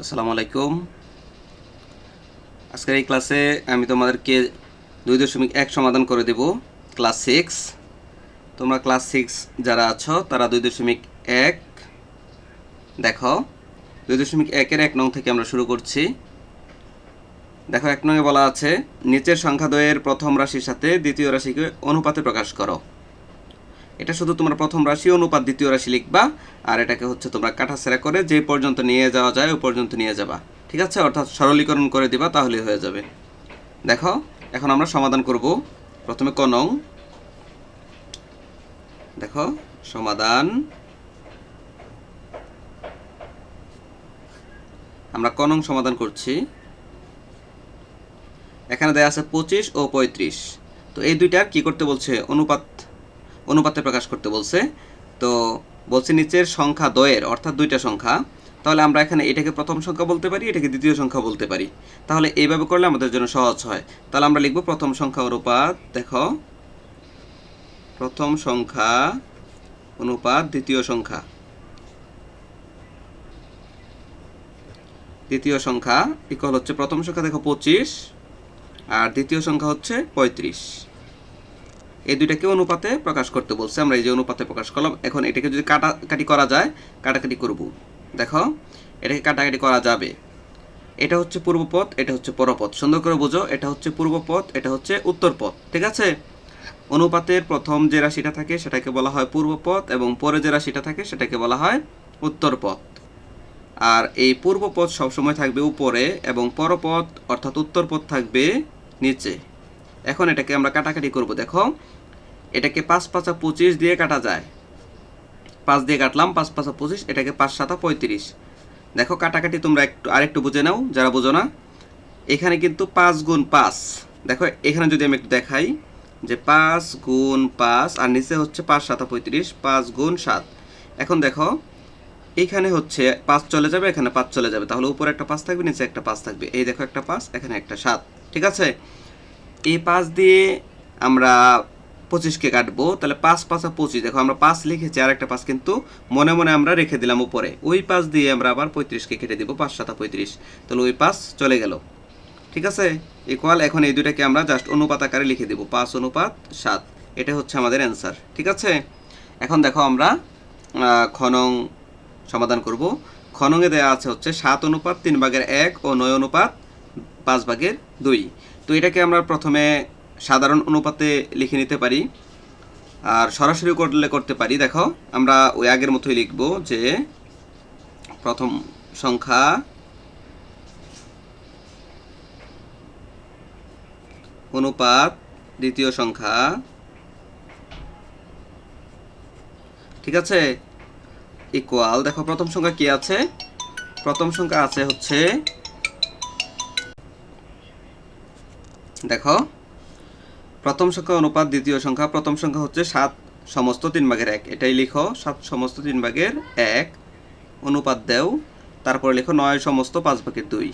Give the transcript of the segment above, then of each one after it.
আসসালামু আলাইকুম। আজকের এই ক্লাসে আমি তোমাদেরকে দুই দশমিক এক সমাধান করে দেব, ক্লাস সিক্স। তোমরা ক্লাস সিক্স যারা আছো, তারা দুই দশমিক এক। দেখো, দুই দশমিক একের এক নং থেকে আমরা শুরু করছি। দেখো, এক নংয়ে বলা আছে, নিচের সংখ্যাদ্বয়ের প্রথম রাশির সাথে দ্বিতীয় রাশিকে অনুপাতে প্রকাশ করো। এটা শুধু তোমরা প্রথম রাশি, অনুপাত দ্বিতীয় রাশি লিখবা, আর এটাকে হচ্ছে তোমরা কাটাছেড়া করে যে পর্যন্ত নিয়ে যাওয়া যায় ওই পর্যন্ত নিয়ে যাবা। ঠিক আছে? অর্থাৎ সরলীকরণ করে দিবা, তাহলেই হয়ে যাবে। দেখো, এখন আমরা সমাধান করব। প্রথমে ক নং দেখো, সমাধান। আমরা ক নং সমাধান করছি। এখানে দেয়া আছে পঁচিশ ও পঁয়ত্রিশ। তো এই দুইটার কি করতে বলছে? অনুপাত অনুপাতে প্রকাশ করতে বলছে। তো বলছে নিচের সংখ্যা দয়ের অর্থাৎ দুইটা সংখ্যা। তাহলে আমরা এখানে এটাকে প্রথম সংখ্যা বলতে পারি, এটাকে দ্বিতীয় সংখ্যা বলতে পারি। তাহলে এইভাবে করলে আমাদের জন্য সহজ হয়। তাহলে আমরা লিখব প্রথম সংখ্যা অনুপাত, দেখো। প্রথম সংখ্যা অনুপাত, দ্বিতীয় সংখ্যা। দ্বিতীয় সংখ্যা ইকুয়াল হচ্ছে প্রথম সংখ্যা, দেখো, পঁচিশ। আর দ্বিতীয় সংখ্যা হচ্ছে পঁয়ত্রিশ। এই দুইটাকে অনুপাতে প্রকাশ করতে বলছে। আমরা এই যে অনুপাতে প্রকাশ করলাম, এখন এটাকে যদি কাটাকাটি করা যায়, কাটাকাটি করব। দেখো, এটাকে কাটাকাটি করা যাবে। এটা হচ্ছে পূর্বপথ, এটা হচ্ছে পরপথ। সুন্দর করে বুঝো, এটা হচ্ছে পূর্বপথ, এটা হচ্ছে উত্তরপথ, ঠিক আছে? অনুপাতের প্রথম যে রাশিটা থাকে, সেটাকে বলা হয় পূর্বপথ এবং পরে যে রাশিটা থাকে, সেটাকে বলা হয় উত্তরপথ। আর এই পূর্বপথ সবসময় থাকবে উপরে এবং পরপথ অর্থাৎ উত্তরপথ থাকবে নিচে। এখন এটাকে আমরা কাটাকাটি করব, দেখো। এটাকে পাঁচ পাঁচা পঁচিশ দিয়ে কাটা যায়। পাঁচ দিয়ে কাটলাম, পাঁচ পাঁচা পঁচিশ, এটাকে পাঁচ সাতা পঁয়ত্রিশ। দেখো, কাটাকাটি তোমরা একটু আরেকটু বুঝে নাও, যারা বোঝো না। এখানে কিন্তু পাঁচ গুণ পাঁচ। দেখো, এখানে যদি আমি একটু দেখাই, যে পাঁচ গুণ পাঁচ, আর নিচে হচ্ছে পাঁচ সাতা পঁয়ত্রিশ, পাঁচ গুণ সাত। এখন দেখো এইখানে হচ্ছে পাঁচ চলে যাবে, এখানে পাঁচ চলে যাবে। তাহলে উপরে একটা পাঁচ থাকবে, নিচে একটা পাঁচ থাকবে। এই দেখো একটা পাঁচ, এখানে একটা সাত। ঠিক আছে? এই পাঁচ দিয়ে আমরা পঁচিশকে কাটবো, তাহলে পাঁচ, পাঁচা পঁচিশ। দেখো, আমরা পাঁচ লিখেছি, আর একটা পাঁচ কিন্তু মনে মনে আমরা রেখে দিলাম উপরে। ওই পাঁচ দিয়ে আমরা আবার পঁয়ত্রিশকে কেটে দিব, পাঁচ, সাতা পঁয়ত্রিশ। তাহলে ওই পাঁচ চলে গেল। ঠিক আছে? ইকুয়াল এখন এই দুইটাকে আমরা জাস্ট অনুপাত আকারে লিখে দেব। পাঁচ অনুপাত সাত। এটা হচ্ছে আমাদের অ্যান্সার ঠিক আছে? এখন দেখো আমরা খনং সমাধান করব। খনঙে দেওয়া আছে হচ্ছে সাত অনুপাত তিন ভাগের এক ও নয় অনুপাত পাঁচ ভাগের দুই। তো এটাকে আমরা প্রথমে সাধারণ অনুপাতে লিখে নিতে পারি। আর সরাসরি করলে করতে পারি। দেখো, আমরা ওই আগের মতোই লিখব যে প্রথম সংখ্যা অনুপাত দ্বিতীয় সংখ্যা। ঠিক আছে? ইকুয়াল দেখো প্রথম সংখ্যা কি আছে? প্রথম সংখ্যা আছে হচ্ছে দেখো, প্রথম সংখ্যা অনুপাত, দ্বিতীয় সংখ্যা, প্রথম সংখ্যা হচ্ছে সাত সমস্ত তিন ভাগের এক। এটাই লিখো, সাত সমস্ত তিন ভাগের এক, অনুপাত দেও, তারপরে লিখো নয় সমস্ত পাঁচ ভাগের দুই।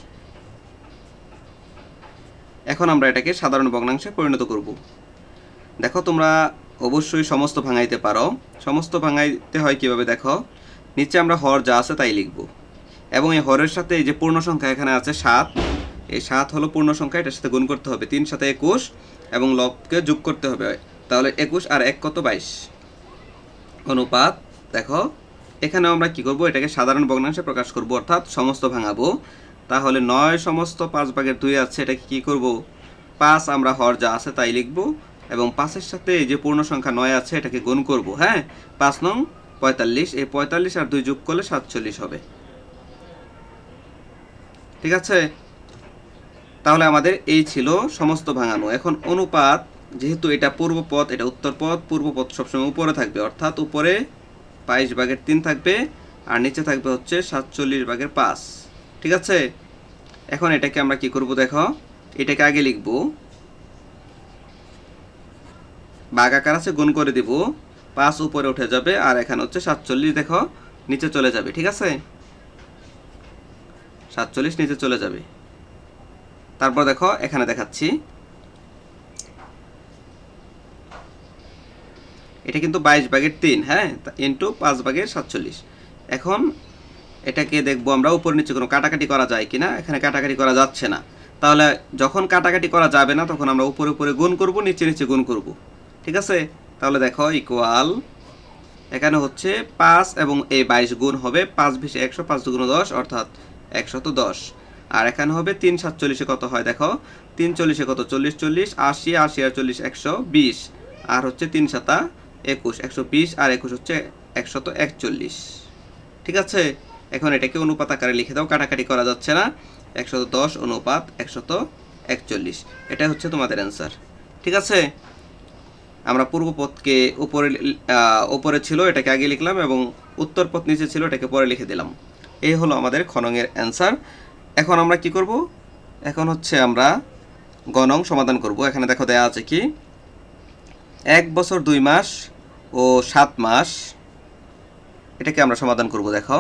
এখন আমরা এটাকে সাধারণ ভগ্নাংশে পরিণত করব। দেখো, তোমরা অবশ্যই সমস্ত ভাঙাইতে পারো। সমস্ত ভাঙাইতে হয় কীভাবে দেখো, নিচে আমরা হর যা আছে তাই লিখব। এবং এই হরের সাথে এই যে পূর্ণ সংখ্যা এখানে আছে সাত এই সাত হলো পূর্ণ সংখ্যা, এটার সাথে গুণ করতে হবে। তিন সাথে একুশ এবং লবকে যোগ করতে হবে। তাহলে একুশ আর এক কত? বাইশ। অনুপাত, দেখো, এখানে আমরা কি করব? এটাকে সাধারণ ভগ্নাংশে প্রকাশ করব, অর্থাৎ সমস্ত ভাঙাবো। তাহলে নয় সমস্ত পাঁচ ভাগের দুই আছে, এটাকে কি করব? পাঁচ, আমরা হর যা আছে তাই লিখব। এবং পাঁচের সাথে যে পূর্ণ সংখ্যা নয় আছে, এটাকে গুণ করব হ্যাঁ? পাঁচ নং পঁয়তাল্লিশ, এই পঁয়তাল্লিশ আর দুই যোগ করলে সাতচল্লিশ হবে। ঠিক আছে? তাহলে আমাদের এই ছিল সমস্ত ভাঙানো। এখন অনুপাত, যেহেতু এটা পূর্ব পথ, এটা উত্তর পথ, পূর্ব পথ সবসময় উপরে থাকবে। অর্থাৎ উপরে বাইশ ভাগের তিন থাকবে, আর নিচে থাকবে হচ্ছে সাতচল্লিশ ভাগের পাঁচ। ঠিক আছে? এখন এটাকে আমরা কি করব দেখো? এটাকে আগে লিখব। বাঘ আকার আছে, গুণ করে দিব। পাঁচ উপরে উঠে যাবে, আর এখানে হচ্ছে সাতচল্লিশ দেখো, নিচে চলে যাবে। ঠিক আছে? সাতচল্লিশ নিচে চলে যাবে। তারপর দেখো, এখানে দেখাচ্ছি। এটা কিন্তু বাইশ ভাগের তিন হ্যাঁ? ইন্টু পাঁচ ভাগের সাতচল্লিশ। এখন এটাকে দেখব আমরা উপর নিচে কোনো কাটাকাটি করা যায় কিনা? এখানে কাটাকাটি করা যাচ্ছে না। তাহলে যখন কাটাকাটি করা যাবে না, তখন আমরা উপরে উপরে গুণ করব, নিচে নিচে গুণ করব। ঠিক আছে? তাহলে দেখো ইকুয়াল এখানে হচ্ছে পাঁচ এবং এই বাইশ গুণ হবে পাঁচ বিশে একশো, পাঁচ দুগুণ দশ, অর্থাৎ একশত দশ। আর এখানে হবে তিন সাতচল্লিশে কত হয় দেখো? তিন চল্লিশে কত? চল্লিশ চল্লিশ, আশি আশি, আর চল্লিশ, একশো বিশ। আর হচ্ছে তিন সাতা একুশ, একশো বিশ, আর একুশ হচ্ছে একশত একচল্লিশ। ঠিক আছে? এখন এটাকে অনুপাত আকারে লিখে দাও, কাটাকাটি করা যাচ্ছে না। একশত দশ অনুপাত একশত একচল্লিশ। এটা হচ্ছে তোমাদের অ্যান্সার ঠিক আছে? আমরা পূর্ব পথকে উপরে উপরে ছিল, এটাকে আগে লিখলাম এবং উত্তর পথ নিচে ছিল, এটাকে পরে লিখে দিলাম। এই হলো আমাদের খনঙের অ্যান্সার এখন আমরা কি করব? এখন হচ্ছে আমরা গণং সমাধান করব। এখানে দেখো দেয়া আছে কি? এক বছর দুই মাস ও সাত মাস। এটাকে আমরা সমাধান করব, দেখো।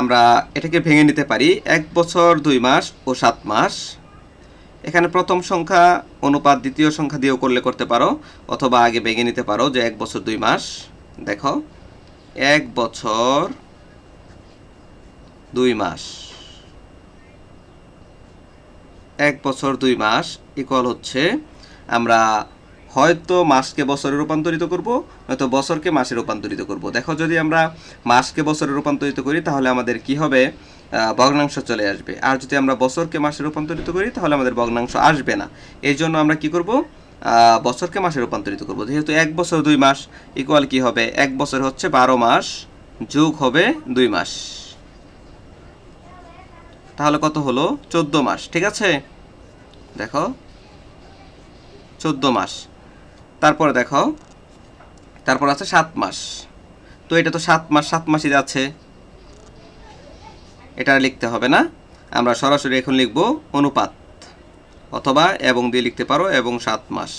আমরা এটাকে ভেঙে নিতে পারি। এক বছর দুই মাস ও সাত মাস। এখানে প্রথম সংখ্যা অনুপাত দ্বিতীয় সংখ্যা দিয়েও করলে করতে পারো, অথবা আগে ভেঙে নিতে পারো যে এক বছর দুই মাস। দেখো, এক বছর দুই মাস। এক বছর দুই মাস ইকুয়াল হচ্ছে আমরা হয়তো মাসকে বছরে রূপান্তরিত করব, নয়তো বছরকে মাসে রূপান্তরিত করব। দেখো, যদি আমরা মাসকে বছরে রূপান্তরিত করি, তাহলে আমাদের কি হবে? ভগ্নাংশ চলে আসবে। আর যদি আমরা বছরকে মাসে রূপান্তরিত করি, তাহলে আমাদের ভগ্নাংশ আসবে না। এই জন্য আমরা কি করব? বছরকে মাসে রূপান্তরিত করব। যেহেতু এক বছর দুই মাস ইকুয়াল কি হবে? এক বছর হচ্ছে বারো মাস, যোগ হবে দুই মাস। তাহলে কত হলো? চোদ্দ মাস, ঠিক আছে? দেখো, চোদ্দ মাস। তারপরে দেখো, তারপর আছে সাত মাস। তো এটা তো সাত মাস, সাত মাসই যাচ্ছে। এটা লিখতে হবে না। আমরা সরাসরি এখন লিখব অনুপাত। অথবা এবং দিয়ে লিখতে পারো এবং সাত মাস।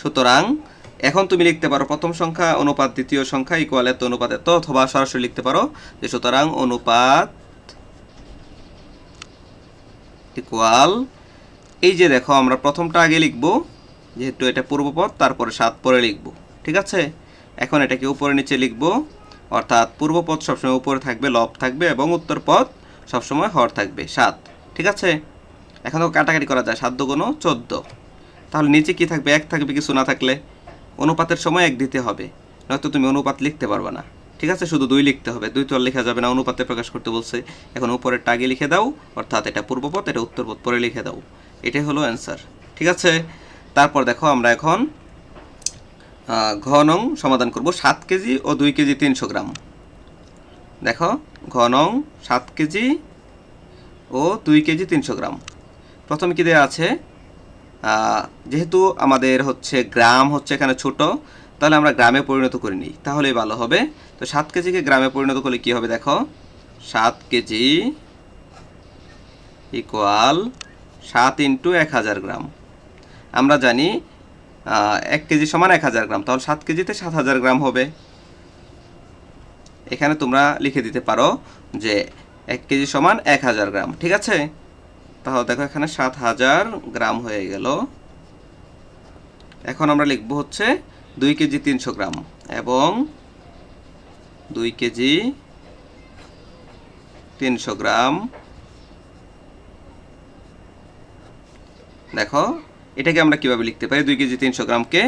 সুতরাং, এখন তুমি লিখতে পারো প্রথম সংখ্যা, অনুপাত দ্বিতীয় সংখ্যা ইকুয়াল এত, অনুপাত এত, অথবা সরাসরি লিখতে পারো যে সুতরাং অনুপাত ইকুয়াল এই যে দেখো আমরা প্রথমটা আগে লিখব, যেহেতু এটা পূর্বপদ, তারপরে সাত পরে লিখব, ঠিক আছে? এখন এটাকে উপরে নিচে লিখব, অর্থাৎ পূর্বপদ সবসময় উপরে থাকবে, লব থাকবে এবং উত্তর পদ সবসময় হর থাকবে, সাত। ঠিক আছে? এখন তো কাটাকাটি করা যায় সাত দুগুণ চোদ্দ। তাহলে নিচে কি থাকবে? এক থাকবে কিছু না থাকলে অনুপাতের সময় এক দিতে হবে। নয়তো তুমি অনুপাত লিখতে পারবে না। ঠিক আছে? শুধু দুই লিখতে হবে। দুই তো আর লেখা যাবে না। অনুপাতে প্রকাশ করতে বলছে। এখন উপরের টাগে লিখে দাও। অর্থাৎ এটা পূর্বপথ এটা উত্তরপথ পরে লিখে দাও। এটাই হলো অ্যান্সার ঠিক আছে? তারপর দেখো আমরা এখন আহ, ঘ নং সমাধান করব সাত কেজি ও দুই কেজি তিনশো গ্রাম। দেখো ঘ নং সাত কেজি ও দুই কেজি তিনশো গ্রাম। প্রথমে কি দেওয়া আছে? যেহেতু আমাদের হচ্ছে গ্রাম হচ্ছে এখানে ছোট, তাহলে আমরা গ্রামে পরিণত করে নিই। তাহলেই ভালো হবে। তো সাত কেজিকে গ্রামে পরিণত করলে কি হবে দেখো? সাত কেজি ইকুয়াল সাত ইন্টু এক হাজার গ্রাম। আমরা জানি এক কেজি সমান এক হাজার গ্রাম। তাহলে সাত কেজিতে সাত হাজার গ্রাম হবে। এখানে তোমরা লিখে দিতে পারো যে এক কেজি সমান এক হাজার গ্রাম, ঠিক আছে? তাহলে দেখো এখানে সাত হাজার গ্রাম হয়ে গেল। এখন আমরা লিখব হচ্ছে দুই কেজি তিনশো গ্রাম এবং দুই কেজি তিনশো গ্রাম। দেখো, এটাকে আমরা কীভাবে লিখতে পারি? দুই কেজি তিনশো গ্রামকে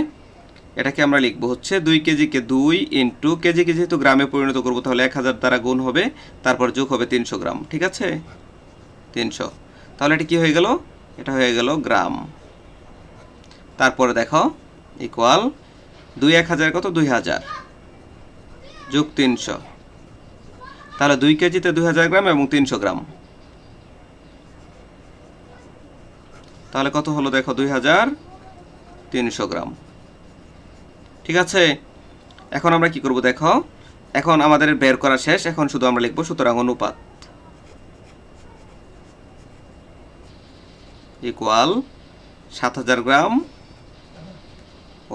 এটাকে আমরা লিখব হচ্ছে দুই কেজিকে দুই ইন্টু কেজি কেজি তো গ্রামে পরিণত করব, তাহলে এক হাজার দ্বারা গুণ হবে, তারপর যোগ হবে তিনশো গ্রাম, ঠিক আছে? তিনশো। তাহলে এটা কি হয়ে গেল? এটা হয়ে গেল গ্রাম। তারপরে দেখো ইকুয়াল দুই এক হাজার কত? দুই হাজার। যোগ তিনশো। তাহলে দুই কেজিতে দুই হাজার গ্রাম এবং তিনশো গ্রাম। তাহলে কত হলো দেখো? দুই হাজার তিনশো গ্রাম। ঠিক আছে? এখন আমরা কি করব দেখো? এখন আমাদের বের করা শেষ, এখন শুধু আমরা লিখব সুতরাং অনুপাত। ইকুয়াল সাত হাজার গ্রাম,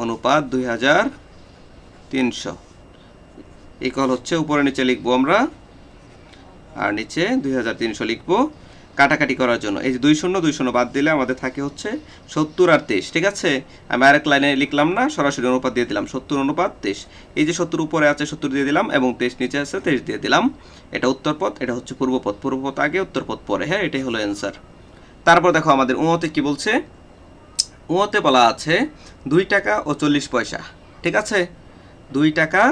অনুপাত দুই হাজার তিনশো। ইকুয়াল হচ্ছে উপরে নিচে লিখব আমরা, আর নিচে দুই হাজার তিনশো লিখব। কাটাকাটি করার জন্য। এই যে দুই শূন্য দুই শূন্য বাদ দিলে আমাদের থাকে হচ্ছে সত্তর আর তেইশ, ঠিক আছে? আমি আরেক লাইনে লিখলাম না, সরাসরি অনুপাত দিয়ে দিলাম, সত্তর অনুপাত তেইশ। এই যে সত্তর উপরে আছে সত্তর দিয়ে দিলাম এবং তেইশ নিচে আছে তেইশ দিয়ে দিলাম। এটা উত্তরপথ, এটা হচ্ছে পূর্বপথ। পূর্বপথ আগে, উত্তরপথ পরে। হ্যাঁ এটাই হলো অ্যান্সার তারপর দেখো আমাদের উঁতে কি বলছে? উঁতে বলা আছে দুই টাকা ও চল্লিশ পয়সা, ঠিক আছে? দুই টাকা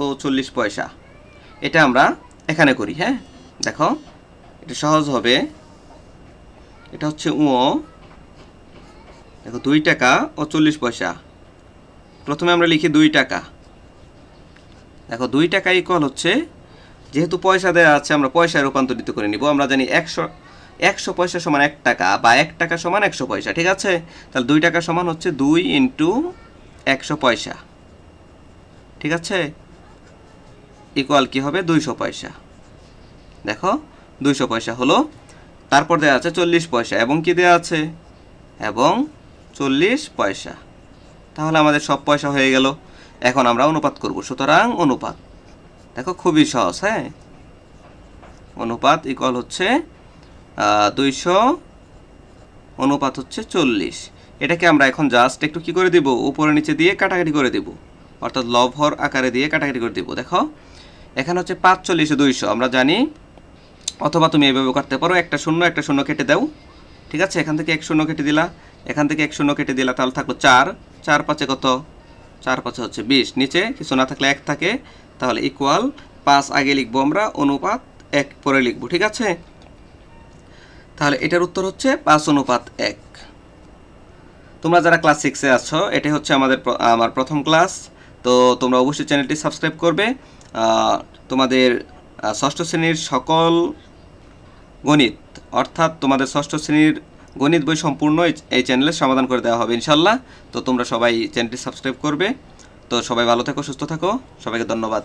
ও চল্লিশ পয়সা। এটা আমরা এখানে করি হ্যাঁ? দেখো, এটা সহজ হবে। এটা হচ্ছে উঁ দেখো, দুই টাকা ও চল্লিশ পয়সা। প্রথমে আমরা লিখি দুই টাকা। দেখো, দুই টাকা ইকুয়াল হচ্ছে, যেহেতু পয়সা দেওয়া আছে, আমরা পয়সায় রূপান্তরিত করে নিব। আমরা জানি একশো একশো পয়সা সমান এক টাকা বা এক টাকা সমান একশো পয়সা, ঠিক আছে? তাহলে দুই টাকা সমান হচ্ছে দুই ইন্টু একশো পয়সা। ঠিক আছে? ইকুয়াল কি হবে? দুইশো পয়সা। দেখো, দুইশো পয়সা হলো তারপর দেওয়া আছে চল্লিশ পয়সা। এবং কি দেওয়া আছে? এবং চল্লিশ পয়সা। তাহলে আমাদের সব পয়সা হয়ে গেল। এখন আমরা অনুপাত করব। সুতরাং অনুপাত। দেখো, খুবই সহজ হ্যাঁ? অনুপাত ইকুয়াল হচ্ছে দুইশো, অনুপাত হচ্ছে চল্লিশ। এটাকে আমরা এখন জাস্ট একটু কি করে দিব? উপরে নিচে দিয়ে কাটাকাটি করে দিব। অর্থাৎ লভর আকারে দিয়ে কাটাকাটি করে দিব। দেখো, এখানে হচ্ছে পাঁচ চল্লিশে দুইশো। আমরা জানি অথবা তুমি এইভাবে করতে পারো, একটা শূন্য একটা শূন্য কেটে দাও। ঠিক আছে? এখান থেকে এক শূন্য কেটে দিলা। এখান থেকে এক শূন্য কেটে দিলা, তাহলে থাকল চার। চার পাঁচে কত? চার পাঁচে হচ্ছে বিশ। নিচে কিছু না থাকলে এক থাকে। তাহলে ইকুয়াল পাঁচ আগে লিখব আমরা, অনুপাত এক, পরে লিখব। ঠিক আছে? তাহলে এটার উত্তর হচ্ছে পাঁচ অনুপাত এক। তোমরা যারা ক্লাস সিক্সে আছো, এটাই হচ্ছে আমাদের আমার প্রথম ক্লাস তো তোমরা অবশ্যই চ্যানেলটি সাবস্ক্রাইব করবে। তোমাদের ষষ্ঠ শ্রেণির সকল গণিত। অর্থাৎ তোমাদের ষষ্ঠ শ্রেণির গণিত বই সম্পূর্ণ এই- চ্যানেলে সমাধান করে দেওয়া হবে ইনশাল্লাহ তো তোমরা সবাই চ্যানেলটি সাবস্ক্রাইব করবে। তো সবাই ভালো থাকো, সুস্থ থাকো। সবাইকে ধন্যবাদ।